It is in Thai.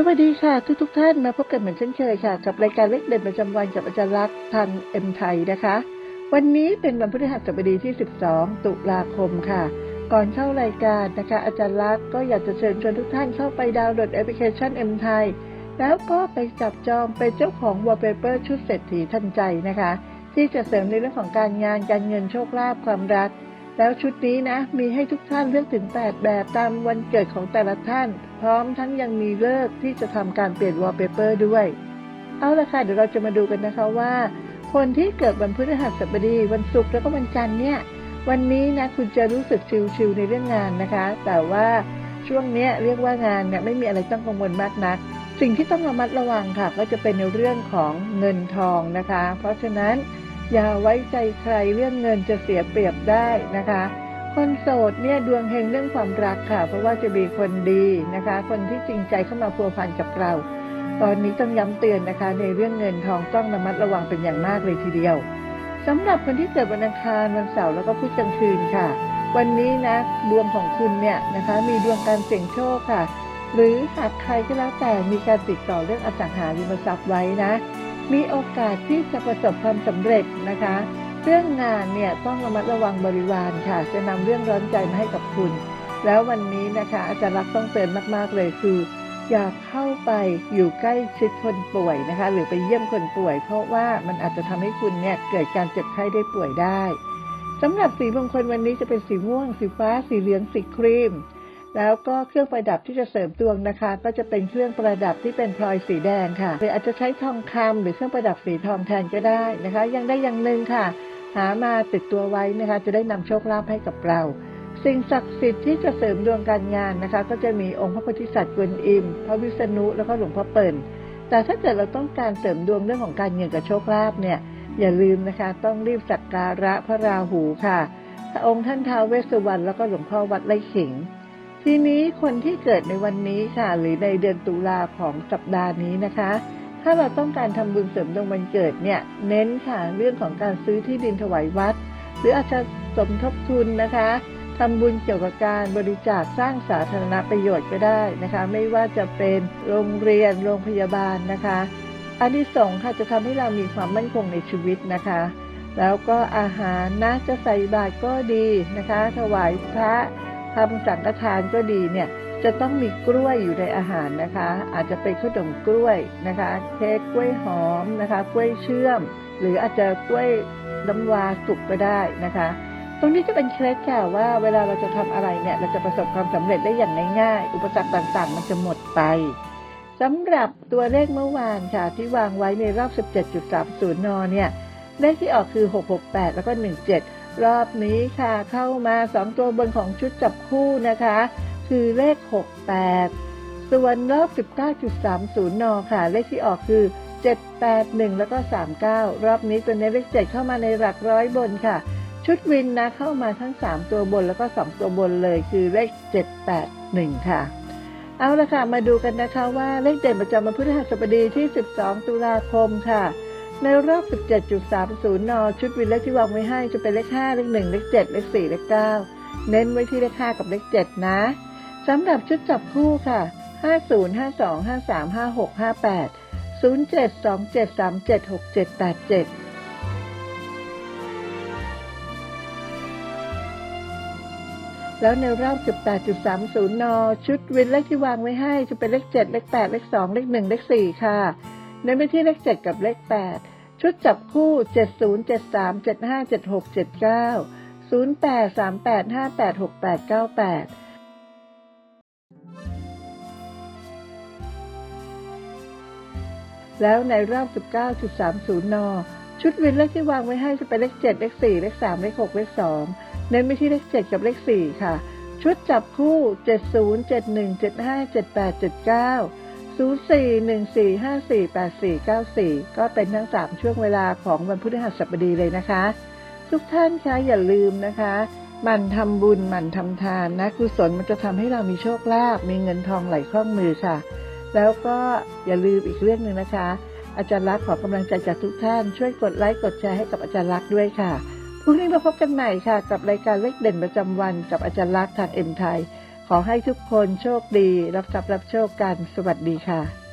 สวัสดีค่ะทุกทุกท่านมาพบกันเหมือนเช่นเคยค่ะ กับรายการเล็กเด่นประจำวันกับอาจารย์ลักษณ์ทางเอ็มไทยนะคะ วันนี้เป็นวันพฤหัสบดีที่ 12 ตุลาคมค่ะ ก่อนเข้ารายการนะคะ อาจารย์ลักษณ์ก็อยากจะเชิญชวนทุกท่านเข้าไปดาวน์โหลดแอปพลิเคชันเอ็มไทยแล้วก็ไปจับจองเป็นเจ้าของวอลเปเปอร์ชุดเศรษฐีทันใจนะคะ ที่จะเสริมในเรื่องของการงานการเงินโชคลาภความรัก แล้วชุดนี้นะมีให้ทุกท่านเลือกถึง 8 แบบตามวันเกิดของแต่ละท่าน พร้อมทั้งยังมีเลิกที่จะทำการเปลี่ยนวอลเปเปอร์ด้วย เอาละค่ะเดี๋ยวเราจะมาดูกันนะคะว่า คนที่เกิดวันพฤหัสบดี วันศุกร์แล้วก็วันจันทร์เนี่ยวันนี้นะคุณจะรู้สึกชิลๆในเรื่องงานนะคะ แต่ว่าช่วงเนี้ยเรียกว่างานเนี่ยไม่มีอะไรต้องกังวลมากนัก สิ่งที่ต้องระมัดระวังค่ะ ก็จะเป็นในเรื่องของเงินทองนะคะ เพราะฉะนั้น อย่าไว้ใจใครเรื่องเงินจะเสียเปรียบได้นะคะ คนโสดเนี่ยดวงเฮงเรื่องความรักค่ะ เพราะว่าจะมีคนดีนะคะ คนที่จริงใจเข้ามาพัวพันกับเรา ตอนนี้ต้องย้ำเตือนนะคะ ในเรื่องเงินทองต้องระมัดระวังเป็นอย่างมากเลยทีเดียวสำหรับคนที่เกิดวันอังคารวันเสาร์แล้วก็พุธกลางคืนค่ะ วันนี้นะดวงของคุณเนี่ยนะคะ มีดวงการเสี่ยงโชคค่ะ หรือหากใครก็แล้วแต่มีการติดต่อเรื่องอสังหาริมทรัพย์ไว้นะ มีโอกาสที่จะประสบความสำเร็จนะคะ เรื่องงานเนี่ยต้องระมัดระวังบริวารค่ะ จะนำเรื่องร้อนใจมาให้กับคุณ แล้ววันนี้นะคะอาจารย์รักต้องเตือนมากๆเลยคือ อย่าเข้าไปอยู่ใกล้ชิดคนป่วยนะคะ หรือไปเยี่ยมคนป่วย เพราะว่ามันอาจจะทำให้คุณเนี่ยเกิดการเจ็บไข้ได้ป่วยได้สำหรับสีมงคลวันนี้จะเป็นสีม่วง สีฟ้า สีเหลือง สีครีม แล้วก็เครื่องประดับที่จะเสริมดวงนะคะ ก็จะเป็นเครื่องประดับที่เป็นพลอยสีแดงค่ะหรืออาจจะใช้ทองคำหรือเครื่องประดับสีทองแทนก็ได้นะคะ ยังได้อย่างหนึ่งค่ะ หามาติดตัวไว้นะคะ จะได้นำโชคลาภให้กับเรา สิ่งศักดิ์สิทธิ์ที่จะเสริมดวงการงานนะคะ ก็จะมีองค์พระโพธิสัตว์กวนอิม พระวิษณุแล้วก็หลวงพ่อเปิ่นแต่ถ้าเกิดเราต้องการเสริมดวงเรื่องของการเงินกับโชคลาภเนี่ยอย่าลืมนะคะ ต้องรีบสักการะพระราหูค่ะ พระองค์ท่านท้าวเวสสุวรรณแล้วก็หลวงพ่อวัดไร่ขิง ทีนี้คนที่เกิดในวันนี้ค่ะ หรือในเดือนตุลาของสัปดาห์นี้นะคะ ถ้าเราต้องการทำบุญเสริมดวงวันเกิดเนี่ย เน้นค่ะเรื่องของการซื้อที่ดินถวายวัด หรืออาจจะสมทบทุนนะคะทำบุญเกี่ยวกับการบริจาคสร้างสาธารณประโยชน์ก็ได้นะคะ ไม่ว่าจะเป็นโรงเรียนโรงพยาบาลนะคะอันที่สองค่ะจะทำให้เรามีความมั่นคงในชีวิตนะคะ แล้วก็อาหารนะจะใส่บาตรก็ดีนะคะ ถวายพระ ทำสังฆทานก็ดีเนี่ยจะต้องมีกล้วยอยู่ในอาหารนะคะ อาจจะเป็นขนมกล้วยนะคะ เค้กกล้วยหอมนะคะ กล้วยเชื่อม หรืออาจจะกล้วยน้ำว้าสุกก็ได้นะคะ ตรงนี้จะเป็นเคล็ดค่ะว่าเวลาเราจะทำอะไรเนี่ยเราจะประสบความสำเร็จได้อย่างง่ายๆอุปสรรคต่างๆ มันจะหมดไปสำหรับตัวเลขเมื่อวานค่ะ ที่วางไว้ในรอบ 17.30 น เนี่ย เลขที่ออกคือ 668 แล้วก็ 17 รอบนี้ค่ะเข้ามา 2 ตัวบนของชุดจับคู่นะคะ คือเลข 68 ส่วนรอบ 19.30 นค่ะ เลขที่ออกคือ 781 แล้วก็ 39 รอบนี้ตัวนี้เลข7เข้ามาในหลักร้อยบนค่ะ ชุดวินนะเข้ามาทั้ง 3 ตัวบนแล้วก็ 2 ตัวบนเลยคือเลข 781 ค่ะเอาละค่ะ มาดูกันนะคะว่าเลขเด่นประจำวันพฤหัสบดีที่ 12 ตุลาคมค่ะ ในรอบ 17.30 น ชุดวินเลขที่วางไว้ให้จะเป็นเลข 5 เลข 1 เลข 7 เลข 4 เลข 9 เน้นไว้ที่เลข 5 กับเลข 7 นะ สำหรับชุดจับคู่ค่ะ 50 52 53 56 58 07 27 37 67 87แล้วในรอบ 18.30 น ชุดวินเลขที่วางไว้ให้จะเป็นเลข 7 เลข 8 เลข 2 เลข 1 เลข 4 ค่ะ เน้นไปที่เลข 7 กับเลข 8 ชุดจับคู่ 70 73 75 76 79 08 38 58 68 98แล้วในรอบ 19.30 น ชุดวินเลขที่วางไว้ให้จะเป็นเลข 7 เลข 4 เลข 3 เลข 6 เลข 2 เน้นไปที่เลข 7 กับเลข 4 ค่ะ ชุดจับคู่ 70 71 75 78 79 04 14 54 84 94 ก็เป็นทั้ง 3 ช่วงเวลาของวันพฤหัสบดีเลยนะคะ ทุกท่านคะอย่าลืมนะคะมันทำบุญมันทำทานนะกุศลมันจะทำให้เรามีโชคลาภมีเงินทองไหลคล่องมือค่ะ แล้วก็อย่าลืมอีกเรื่องหนึ่งนะคะ อาจารย์รักขอกำลังใจจากทุกท่านช่วยกดไลค์กดแชร์ให้กับอาจารย์รักด้วยค่ะพรุ่งนี้มาพบกันใหม่ค่ะ กับรายการเลขเด่นประจำวันกับอาจารย์รักทางเอ็มไทย ขอให้ทุกคนโชคดี รับทรัพย์รับโชคกัน สวัสดีค่ะ